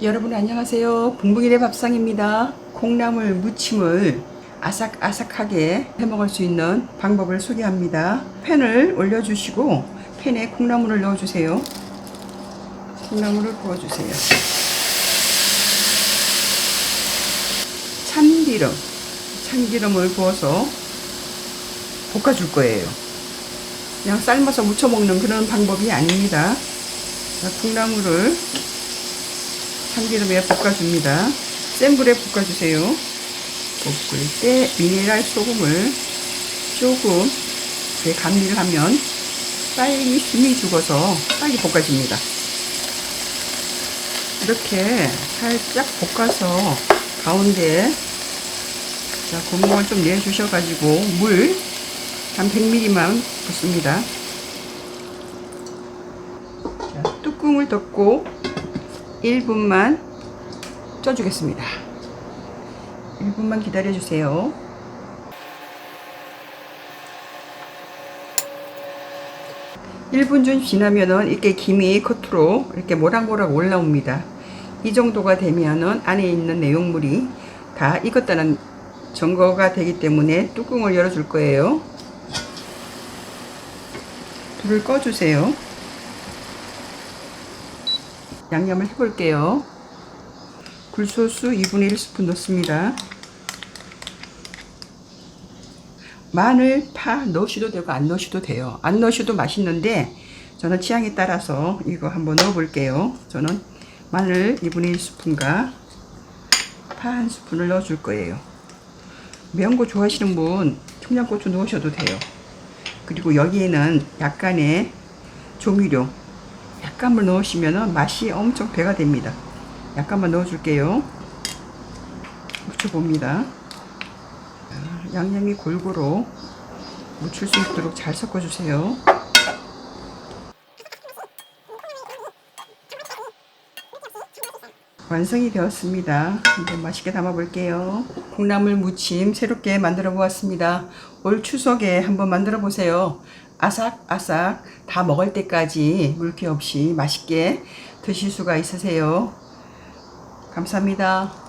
여러분 안녕하세요. 붕붕이네 밥상입니다. 콩나물 무침을 아삭아삭하게 해 먹을 수 있는 방법을 소개합니다. 팬을 올려주시고 팬에 콩나물을 넣어주세요. 콩나물을 부어주세요. 참기름, 참기름을 부어서 볶아줄 거예요. 그냥 삶아서 무쳐 먹는 그런 방법이 아닙니다. 자, 콩나물을 참기름에 볶아줍니다. 센 불에 볶아주세요. 볶을 때 미네랄 소금을 조금 감미를 하면 빨리 숨이 죽어서 빨리 볶아집니다. 이렇게 살짝 볶아서 가운데 자, 구멍을 좀 내주셔가지고 물 한 100ml만 붓습니다. 자, 뚜껑을 덮고 1분만 쪄주겠습니다. 1분만 기다려주세요. 일분좀 지나면은 이렇게 김이 겉으로 이렇게 모락모락 올라옵니다. 이 정도가 되면은 안에 있는 내용물이 다 익었다는 증거가 되기 때문에 뚜껑을 열어줄 거예요. 불을 꺼주세요. 양념을 해볼게요. 굴소스 2분의 1 스푼 넣습니다. 마늘, 파 넣으셔도 되고 안 넣으셔도 돼요. 안 넣으셔도 맛있는데 저는 취향에 따라서 이거 한번 넣어볼게요. 저는 마늘 2분의 1스푼과 파 한 스푼을 넣어줄 거예요. 매운 거 좋아하시는 분 청양고추 넣으셔도 돼요. 그리고 여기에는 약간의 조미료 약간만 넣으시면 맛이 엄청 배가 됩니다. 약간만 넣어줄게요. 묻혀봅니다. 양념이 골고루 묻힐 수 있도록 잘 섞어주세요. 완성이 되었습니다. 이제 맛있게 담아볼게요. 콩나물 무침 새롭게 만들어 보았습니다. 올 추석에 한번 만들어 보세요. 아삭아삭 다 먹을 때까지 물기 없이 맛있게 드실 수가 있으세요. 감사합니다.